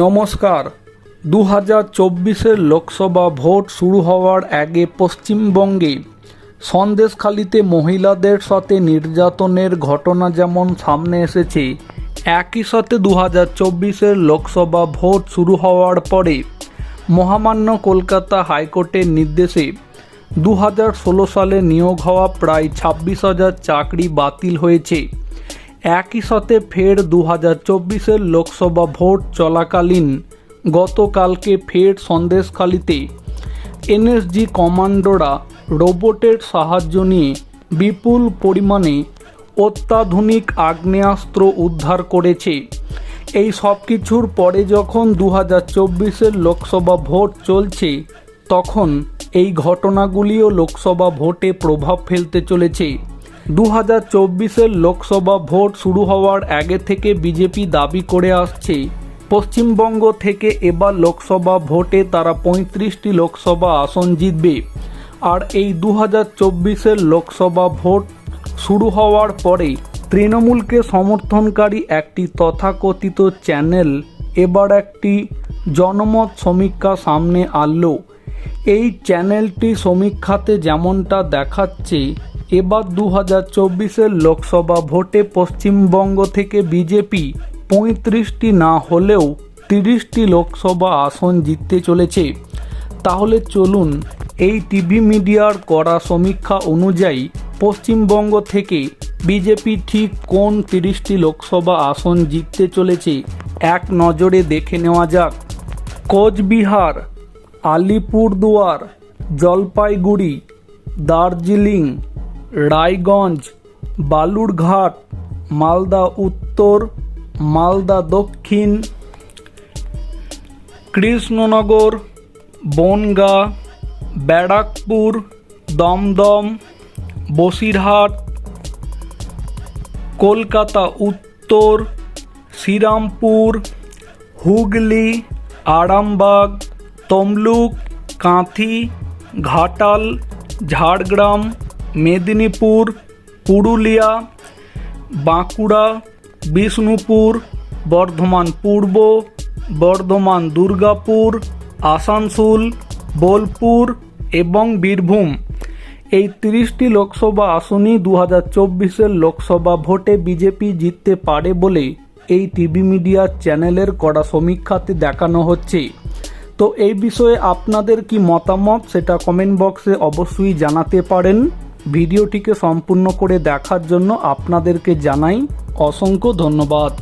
নমস্কার। দু হাজার চব্বিশের লোকসভা ভোট শুরু হওয়ার আগে পশ্চিমবঙ্গে সন্দেশখালিতে মহিলাদের সাথে নির্যাতনের ঘটনা যেমন সামনে এসেছে, একই সাথে দু হাজার চব্বিশের লোকসভা ভোট শুরু হওয়ার পরে মহামান্য কলকাতা হাইকোর্টের নির্দেশে দু হাজার ষোলো সালে নিয়োগ হওয়া প্রায় ছাব্বিশ হাজার চাকরি বাতিল হয়েছে। একই সাথে ফের দু হাজার চব্বিশের লোকসভা ভোট চলাকালীন গতকালকে ফের সন্দেশখালিতে এনএসজি কমান্ডোরা রোবটের সাহায্য নিয়ে বিপুল পরিমাণে অত্যাধুনিক আগ্নেয়াস্ত্র উদ্ধার করেছে। এই সব কিছুর পরে যখন দু হাজার চব্বিশের লোকসভা ভোট চলছে, তখন এই ঘটনাগুলিও লোকসভা ভোটে প্রভাব ফেলতে চলেছে। দু হাজার চব্বিশের লোকসভা ভোট শুরু হওয়ার আগে থেকে বিজেপি দাবি করে আসছে, পশ্চিমবঙ্গ থেকে এবার লোকসভা ভোটে তারা পঁয়ত্রিশটি লোকসভা আসন জিতবে। আর এই দু হাজার চব্বিশের লোকসভা ভোট শুরু হওয়ার পরে তৃণমূলকে সমর্থনকারী একটি তথাকথিত চ্যানেল এবার একটি জনমত সমীক্ষা সামনে আনলো। এই চ্যানেলটি সমীক্ষাতে যেমনটা দেখাচ্ছে এবার দু হাজার চব্বিশের লোকসভা ভোটে পশ্চিমবঙ্গ থেকে বিজেপি পঁয়ত্রিশটি না হলেও তিরিশটি লোকসভা আসন জিততে চলেছে। তাহলে চলুন এই টিভি মিডিয়ার করা সমীক্ষা অনুযায়ী পশ্চিমবঙ্গ থেকে বিজেপি ঠিক কোন তিরিশটি লোকসভা আসন জিততে চলেছে এক নজরে দেখে নেওয়া যাক। কোচবিহার, আলিপুরদুয়ার, জলপাইগুড়ি, দার্জিলিং রায়গঞ্জ, বালুরঘাট, মালদা উত্তর, মালদা দক্ষিণ, কৃষ্ণনগর, বনগাঁ, ব্যারাকপুর, দমদম, বসিরহাট, কলকাতা উত্তর, শ্রীরামপুর, হুগলি, আরামবাগ, তমলুক, কাঁথি, ঘাটাল, ঝাড়গ্রাম মেদিনীপুর, পুরুলিয়া, বাঁকুড়া, বিষ্ণুপুর, বর্ধমান পূর্ব, বর্ধমান দুর্গাপুর, আসানসোল, বোলপুর এবং বীরভূম। এই তিরিশটি লোকসভা আসনই দু হাজার চব্বিশের লোকসভা ভোটে বিজেপি জিততে পারে বলে এই টিভি মিডিয়ার চ্যানেলের করা সমীক্ষাতে দেখানো হচ্ছে। তো এই বিষয়ে আপনাদের কি মতামত সেটা কমেন্ট বক্সে অবশ্যই জানাতে পারেন। ভিডিওটিকে সম্পূর্ণ করে দেখার জন্য আপনাদেরকে জানাই অসংখ্য ধন্যবাদ।